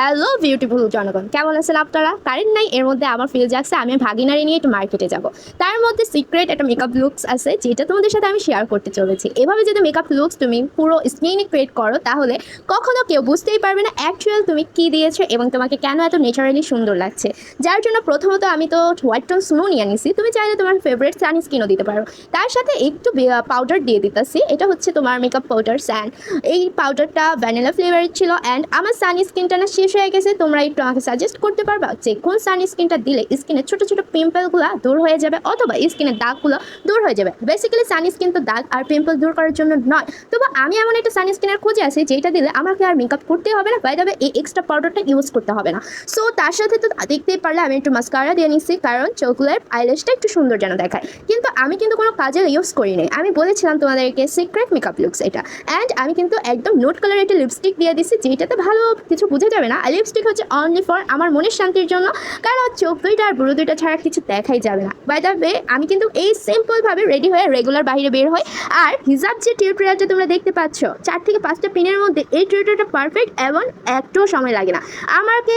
Hello beautiful জনগণ, কেমন আছেন আপনারা? কারেন্ট নাই, এর মধ্যে আমার ফিল যাচ্ছে, আমি ভাগিনারি নিয়ে একটু মার্কেটে যাব। তার মধ্যে সিক্রেট একটা মেকআপ লুকস আছে, যেটা তোমাদের সাথে আমি শেয়ার করতে চলেছি। এভাবে যদি মেকআপ লুকস তুমি পুরো স্কিনে ক্রিয়েট করো, তাহলে কখনো কেউ বুঝতেই পারবে না অ্যাকচুয়াল তুমি কি দিয়েছ এবং তোমাকে কেন এত নেচারালি সুন্দর লাগছে। যার জন্য প্রথমত আমি তো হোয়াইট টোন স্নো নিয়ে নিছি, তুমি চাইলে তোমার ফেভারিট সানস্ক্রিনও দিতে পারো। তার সাথে একটু পাউডার দিয়ে দিতেছি, এটা হচ্ছে তোমার মেকআপ পাউডার স্যান এই পাউডারটা ভ্যানিলা ফ্লেভারের ছিল অ্যান্ড আমার সানস্ক্রিনটা না শেষ হয়ে গেছে, তোমরা একটু আমাকে সাজেস্ট করতে পারবা যে কোন সানস্ক্রিনটা দিলে স্কিনের ছোটো ছোটো পিম্পলগুলো দূর হয়ে যাবে অথবা স্কিনের দাগগুলো দূর হয়ে যাবে। বেসিক্যালি সানস্ক্রিন তো দাগ আর পিম্পল দূর করার জন্য নয়। তবু আমি এমন একটা সানস্ক্রিনের খুঁজে আছি যেটা দিলে আমাকে আর মেকআপ করতে হবে না। বাই এই এক্সট্রা পাউডারটা ইউজ করতে হবে না। সো তার সাথে তো দেখতেই পারলে আমি একটু মাস্কারা দিয়ে নিচ্ছি, কারণ চোখগুলোর আইলেসটা একটু সুন্দর যেন দেখায়। কিন্তু আমি কিন্তু কোনো কাজে ইউজ করি নাই। আমি বলেছিলাম তোমাদেরকে সিক্রেট মেকআপ লুকস এটা। অ্যান্ড আমি কিন্তু একদম নোট কালার একটা লিপস্টিক দিয়ে দিচ্ছি, যেটাতে ভালো কিছু বোঝা যাবে না। লিপস্টিক হচ্ছে অনলি ফর আমার মনের শান্তির জন্য। কারণ চোখ দুইটা আর বুড়ো দুইটা ছাড়া কিছু দেখাই যাবে না। বাই দ্য ওয়ে আমি কিন্তু এই সিম্পলভাবে রেডি হয়ে রেগুলার বাইরে বের হই। আর হিজাব যে টিউটোরিয়ালটা তোমরা দেখতে পাচ্ছ, চার থেকে পাঁচটা পিনের মধ্যে এই টিউটোরিয়ালটা পারফেক্ট এবং একটুও সময় লাগে না। আমাকে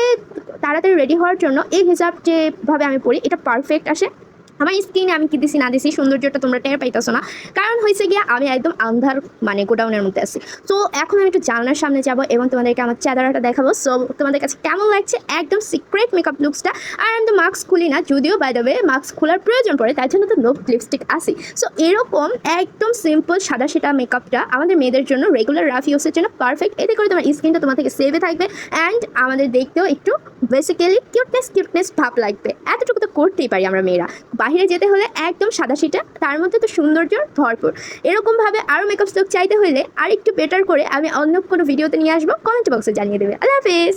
তাড়াতাড়ি রেডি হওয়ার জন্য এই হিসাব যেভাবে আমি পড়ি এটা পারফেক্ট আসে। আমার স্কিনে আমি কি দিছি না দিছি, সৌন্দর্যটা তোমরা টের পাইতেছো না। কারণ হয়েছে গিয়ে, আমি একদম আন্ধার মানে গোডাউনের মধ্যে আছি। তো এখন আমি একটু জানলার সামনে যাব এবং তোমাদেরকে আমার চেহারাটা দেখাবো। সো তোমাদের কাছে কেমন লাগছে? একদম সিক্রেট মেকআপ লুকসটা আর আমি তো মাস্ক খুলি না, যদিও বাই ওয়ে মাস্ক খোলার প্রয়োজন পড়ে তাই জন্য তো লোক লিপস্টিক আসি সো এরকম একদম সিম্পল সাদা সেটা মেকআপটা আমাদের মেয়েদের জন্য রেগুলার রাফ ইউজের জন্য পারফেক্ট এতে করে তোমার স্কিনটা তোমার থেকে সেভে থাকবে অ্যান্ড আমাদের দেখতেও একটু বেসিক্যালি কিউটনেস কিউটনেস ভাব লাগবে। এতটুকু তো করতেই পারি আমরা মেয়েরা। বাইরে যেতে হলে একদম সাদা সিটা, তার মধ্যে তো সৌন্দর্য ভরপুর। এরকমভাবে আরও মেকআপ স্টক চাইতে হলে আর একটু বেটার করে আমি অন্য কোনো ভিডিওতে নিয়ে আসব কমেন্ট বক্সে জানিয়ে দেবে। আল্লাহ হাফেজ!